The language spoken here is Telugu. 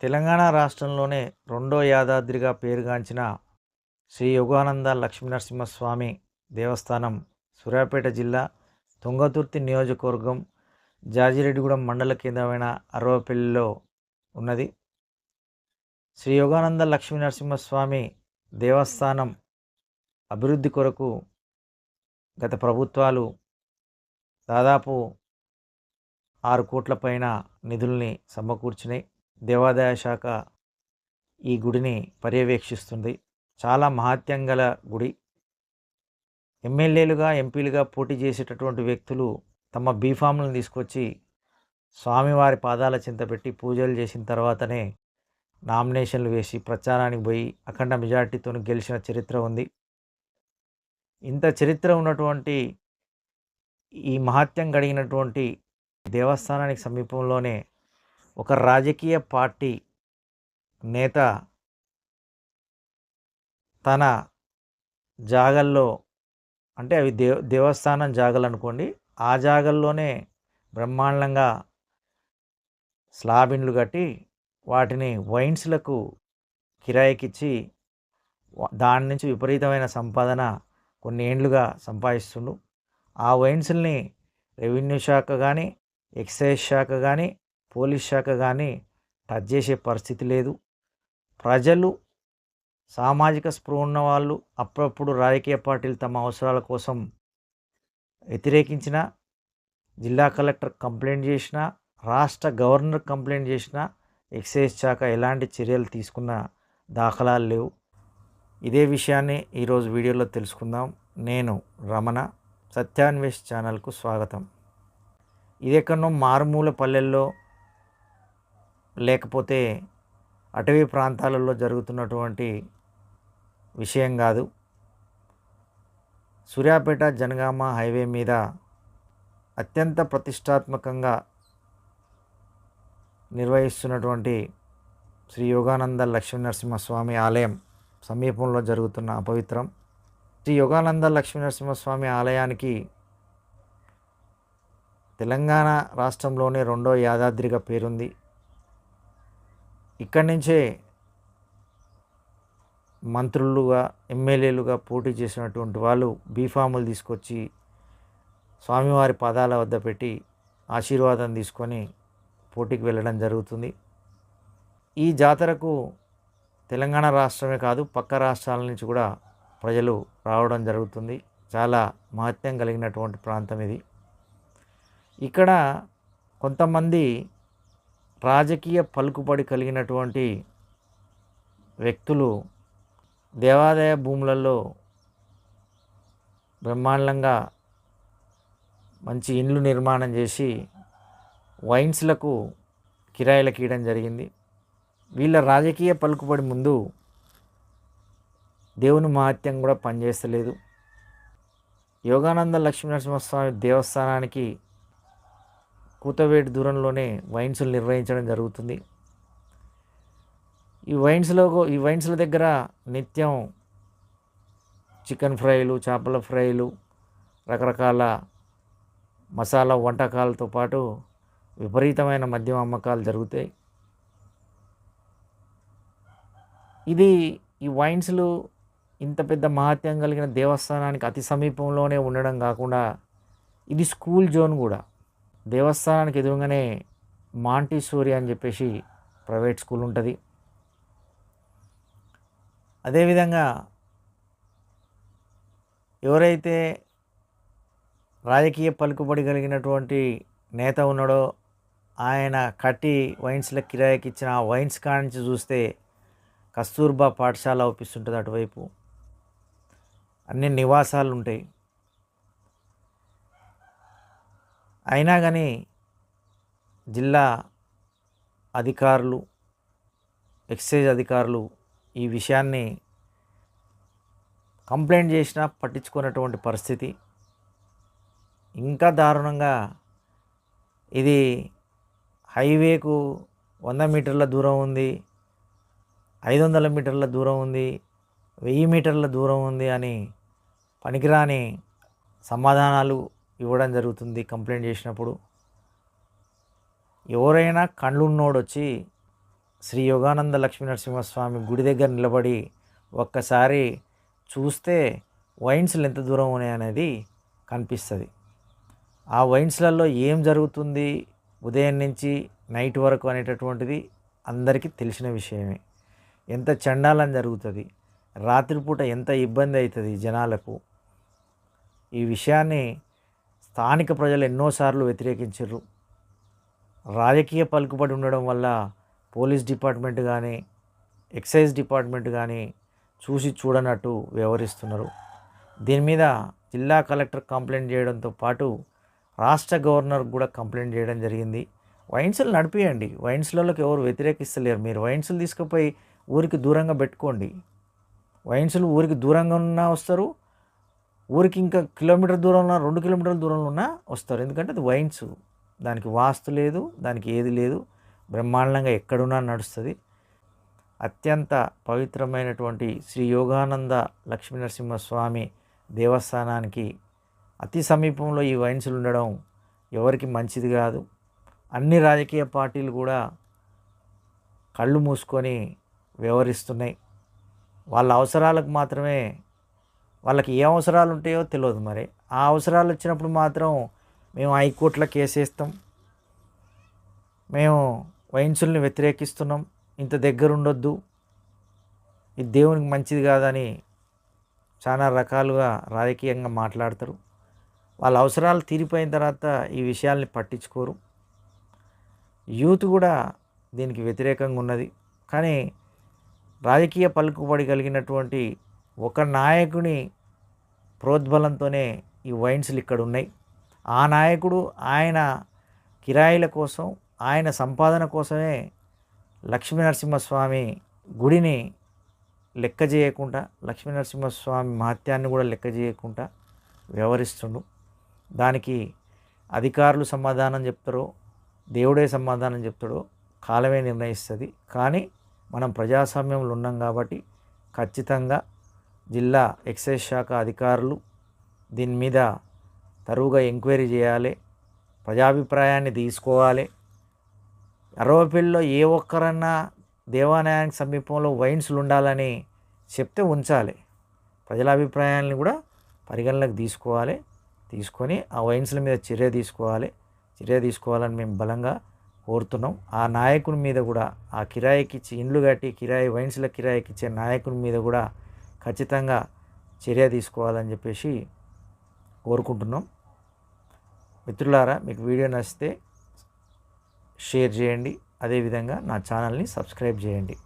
తెలంగాణ రాష్ట్రంలోనే రెండో యాదాద్రిగా పేరుగాంచిన శ్రీ యోగానంద లక్ష్మీనరసింహస్వామి దేవస్థానం సూర్యాపేట జిల్లా తుంగతుర్తి నియోజకవర్గం జాజిరెడ్డిగూడెం మండల కేంద్రమైన అరవపల్లిలో ఉన్నది. శ్రీ యోగానంద లక్ష్మీనరసింహస్వామి దేవస్థానం అభివృద్ధి కొరకు గత ప్రభుత్వాలు దాదాపు ఆరు కోట్ల పైన నిధుల్ని సమకూర్చినాయి. దేవాదాయ శాఖ ఈ గుడిని పర్యవేక్షిస్తుంది. చాలా మహాత్యం గల గుడి. ఎమ్మెల్యేలుగా ఎంపీలుగా పోటీ చేసేటటువంటి వ్యక్తులు తమ బీఫామ్లను తీసుకొచ్చి స్వామివారి పాదాల చింత పెట్టి పూజలు చేసిన తర్వాతనే నామినేషన్లు వేసి ప్రచారానికి పోయి అఖండ మెజార్టీతో గెలిచిన చరిత్ర ఉంది. ఇంత చరిత్ర ఉన్నటువంటి ఈ మహాత్యం గడిగినటువంటి దేవస్థానానికి సమీపంలోనే ఒక రాజకీయ పార్టీ నేత తన జాగల్లో అంటే అవి దేవ దేవస్థానం జాగలు అనుకోండి ఆ జాగల్లోనే బ్రహ్మాండంగా స్లాబిన్లు కట్టి వాటిని వైన్స్లకు కిరాయికిచ్చి దాని నుంచి విపరీతమైన సంపాదన కొన్ని ఏండ్లుగా సంపాదిస్తుండు ఆ వైన్స్ని రెవెన్యూ శాఖ కానీ ఎక్సైజ్ శాఖ కానీ పోలీస్ శాఖ కానీ టచ్ చేసే పరిస్థితి లేదు. ప్రజలు సామాజిక స్పృహ ఉన్న వాళ్ళు అప్పుడప్పుడు రాజకీయ పార్టీలు తమ అవసరాల కోసం వ్యతిరేకించిన జిల్లా కలెక్టర్ కంప్లైంట్ చేసిన రాష్ట్ర గవర్నర్ కంప్లైంట్ చేసిన ఎక్సైజ్ శాఖ ఎలాంటి చర్యలు తీసుకున్న దాఖలాలు లేవు. ఇదే విషయాన్ని ఈరోజు వీడియోలో తెలుసుకుందాం. నేను రమణ సత్యాన్వేష్ ఛానల్కు స్వాగతం. ఇది ఎక్కడో మారుమూల పల్లెల్లో లేకపోతే అటవీ ప్రాంతాలలో జరుగుతున్నటువంటి విషయం కాదు. సూర్యాపేట జనగామ హైవే మీద అత్యంత ప్రతిష్టాత్మకంగా నిర్వహిస్తున్నటువంటి శ్రీ యోగానంద లక్ష్మీ నరసింహస్వామి ఆలయం సమీపంలో జరుగుతున్న అపవిత్రం. శ్రీ యోగానంద లక్ష్మీ నరసింహస్వామి ఆలయానికి తెలంగాణ రాష్ట్రంలోనే రెండో యాదాద్రిగా పేరుంది. ఇక్కడి నుంచే మంత్రులుగా ఎమ్మెల్యేలుగా పోటీ చేసినటువంటి వాళ్ళు బీఫాములు తీసుకొచ్చి స్వామివారి పాదాల వద్ద పెట్టి ఆశీర్వాదం తీసుకొని పోటీకి వెళ్ళడం జరుగుతుంది. ఈ జాతరకు తెలంగాణ రాష్ట్రమే కాదు పక్క రాష్ట్రాల నుంచి కూడా ప్రజలు రావడం జరుగుతుంది. చాలా మహత్యం కలిగినటువంటి ప్రాంతం ఇది. ఇక్కడ కొంతమంది రాజకీయ పలుకుబడి కలిగినటువంటి వ్యక్తులు దేవాదాయ భూములలో బ్రహ్మాండంగా మంచి ఇండ్లు నిర్మాణం చేసి వైన్స్లకు కిరాయిలకు ఇవ్వడం జరిగింది. వీళ్ళ రాజకీయ పలుకుబడి ముందు దేవుని మహత్యం కూడా పనిచేస్తలేదు. యోగానంద లక్ష్మీనరసింహస్వామి దేవస్థానానికి కూతవేటి దూరంలోనే వైన్స్లు నిర్వహించడం జరుగుతుంది. ఈ వైన్స్లో ఈ వైన్స్ల దగ్గర నిత్యం చికెన్ ఫ్రైలు చేపల ఫ్రైలు రకరకాల మసాలా వంటకాలతో పాటు విపరీతమైన మద్యం అమ్మకాలు జరుగుతాయి. ఇది ఈ వైన్స్లు ఇంత పెద్ద మహత్యం కలిగిన దేవస్థానానికి అతి సమీపంలోనే ఉండడం కాకుండా ఇది స్కూల్ జోన్ కూడా. దేవస్థానానికి ఎదురుగానే మాంటిసోరి అని చెప్పేసి ప్రైవేట్ స్కూల్ ఉంటుంది. అదేవిధంగా ఎవరైతే రాజకీయ పలుకుబడి కలిగినటువంటి నేత ఉన్నాడో ఆయన కట్టి వైన్స్ల కిరాయికి ఇచ్చిన ఆ వైన్స్ కానించి చూస్తే కస్తూర్బా పాఠశాల అవుపిస్తుంటుంది అటువైపు. అన్ని నివాసాలు ఉంటాయి. అయినా కానీ జిల్లా అధికారులు ఎక్సైజ్ అధికారులు ఈ విషయాన్ని కంప్లైంట్ చేసినా పట్టించుకున్నటువంటి పరిస్థితి. ఇంకా దారుణంగా ఇది హైవేకు వంద మీటర్ల దూరం ఉంది ఐదు వందల మీటర్ల దూరం ఉంది వెయ్యి మీటర్ల దూరం ఉంది అని పనికిరాని సమాధానాలు ఇవ్వడం జరుగుతుంది కంప్లైంట్ చేసినప్పుడు. ఎవరైనా కళ్ళున్నోడు వచ్చి శ్రీ యోగానంద లక్ష్మీ నరసింహస్వామి గుడి దగ్గర నిలబడి ఒక్కసారి చూస్తే వైన్స్లు ఎంత దూరం ఉన్నాయనేది కనిపిస్తుంది. ఆ వైన్స్లలో ఏం జరుగుతుంది? ఉదయం నుంచి నైట్ వరకు అనేటటువంటిది అందరికీ తెలిసిన విషయమే. ఎంత చండాలం జరుగుతుంది? రాత్రిపూట ఎంత ఇబ్బంది అవుతుంది జనాలకు? ఈ విషయాన్ని స్థానిక ప్రజలు ఎన్నోసార్లు వ్యతిరేకించారు రాజకీయ పలుకుబడి ఉండడం వల్ల పోలీస్ డిపార్ట్మెంట్ కానీ ఎక్సైజ్ డిపార్ట్మెంట్ కానీ చూసి చూడనట్టు వ్యవహరిస్తున్నారు. దీని మీద జిల్లా కలెక్టర్ కంప్లైంట్ చేయడంతో పాటు రాష్ట్ర గవర్నర్ కూడా కంప్లైంట్ చేయడం జరిగింది. వైన్స్లు నడిపియండి. వైన్స్లలోకి ఎవరు వ్యతిరేకిస్తలేరు. మీరు వైన్స్లు తీసుకుపోయి ఊరికి దూరంగా పెట్టుకోండి. వైన్స్లు ఊరికి దూరంగా ఉన్నా వస్తారు. ఊరికి ఇంకా కిలోమీటర్ దూరంలో రెండు కిలోమీటర్ల దూరంలో ఉన్నా వస్తారు. ఎందుకంటే అది వైన్స్. దానికి వాస్తు లేదు దానికి ఏది లేదు. బ్రహ్మాండంగా ఎక్కడున్నా నడుస్తుంది. అత్యంత పవిత్రమైనటువంటి శ్రీ యోగానంద లక్ష్మీనరసింహస్వామి దేవస్థానానికి అతి సమీపంలో ఈ వైన్స్లు ఉండడం ఎవరికి మంచిది కాదు. అన్ని రాజకీయ పార్టీలు కూడా కళ్ళు మూసుకొని వ్యవహరిస్తున్నాయి. వాళ్ళ అవసరాలకు మాత్రమే వాళ్ళకి ఏ అవసరాలు ఉంటాయో తెలియదు మరి. ఆ అవసరాలు వచ్చినప్పుడు మాత్రం మేము హైకోర్టులో కేసేస్తాం మేము వైన్సుల్ని వ్యతిరేకిస్తున్నాం. ఇంత దగ్గర ఉండొద్దు. ఇది దేవునికి మంచిది కాదని చాలా రకాలుగా రాజకీయంగా మాట్లాడతారు. వాళ్ళ అవసరాలు తీరిపోయిన తర్వాత ఈ విషయాల్ని పట్టించుకోరు. యూత్ కూడా దీనికి వ్యతిరేకంగా ఉన్నది. కానీ రాజకీయ పలుకుబడి కలిగినటువంటి ఒక నాయకుని ప్రోద్బలంతోనే ఈ వైన్స్లు ఇక్కడ ఉన్నాయి. ఆ నాయకుడు ఆయన కిరాయిల కోసం ఆయన సంపాదన కోసమే లక్ష్మీనరసింహస్వామి గుడిని లెక్క చేయకుండా లక్ష్మీనరసింహస్వామి మహత్యాన్ని కూడా లెక్క చేయకుండా వ్యవహరిస్తుండు. దానికి అధికారులు సమాధానం చెప్తారో దేవుడే సమాధానం చెప్తాడో కాలమే నిర్ణయిస్తుంది. కానీ మనం ప్రజాస్వామ్యంలో ఉన్నాం కాబట్టి ఖచ్చితంగా జిల్లా ఎక్సైజ్ శాఖ అధికారులు దీని మీద తరువుగా ఎంక్వైరీ చేయాలి. ప్రజాభిప్రాయాన్ని తీసుకోవాలి. అరవపల్లిలో ఏ ఒక్కరన్నా దేవాలయానికి సమీపంలో వైన్స్లు ఉండాలని చెప్తే ఉంచాలి. ప్రజల అభిప్రాయాలను కూడా పరిగణలోకి తీసుకోవాలి. తీసుకొని ఆ వైన్స్ల మీద చర్య తీసుకోవాలి. చర్య తీసుకోవాలని మేము బలంగా కోరుతున్నాం. ఆ నాయకుని మీద కూడా ఆ కిరాయికి ఇచ్చి ఇండ్లు కట్టి కిరాయి వైన్స్ల కిరాయికి ఇచ్చే నాయకుని మీద కూడా ఖచ్చితంగా చర్య తీసుకోవాలని చెప్పేసి కోరుకుంటున్నాం. మిత్రులారా మీకు వీడియో నచ్చితే షేర్ చేయండి. అదేవిధంగా నా ఛానల్ని సబ్స్క్రైబ్ చేయండి.